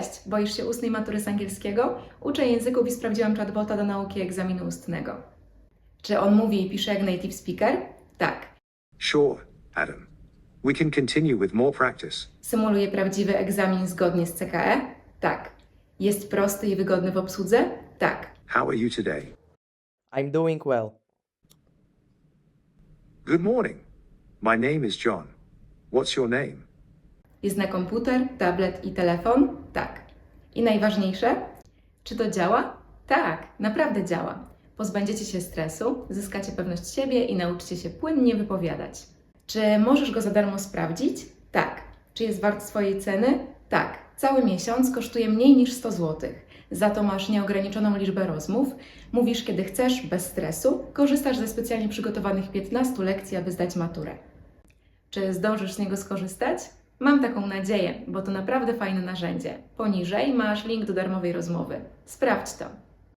Cześć! Boisz się ustnej matury z angielskiego? Uczę języków i sprawdziłam chatbota do nauki egzaminu ustnego. Czy on mówi i pisze jak native speaker? Tak. Sure, Adam. We can continue with more practice. Symuluje prawdziwy egzamin zgodnie z CKE? Tak. Jest prosty i wygodny w obsłudze? Tak. How are you today? I'm doing well. Good morning. My name is John. What's your name? Jest na komputer, tablet i telefon? Tak. I najważniejsze? Czy to działa? Tak, naprawdę działa. Pozbędziecie się stresu, zyskacie pewność siebie i nauczycie się płynnie wypowiadać. Czy możesz go za darmo sprawdzić? Tak. Czy jest wart swojej ceny? Tak. Cały miesiąc kosztuje mniej niż 100 zł. Za to masz nieograniczoną liczbę rozmów, mówisz kiedy chcesz, bez stresu, korzystasz ze specjalnie przygotowanych 15 lekcji, aby zdać maturę. Czy zdążysz z niego skorzystać? Mam taką nadzieję, bo to naprawdę fajne narzędzie. Poniżej masz link do darmowej rozmowy. Sprawdź to.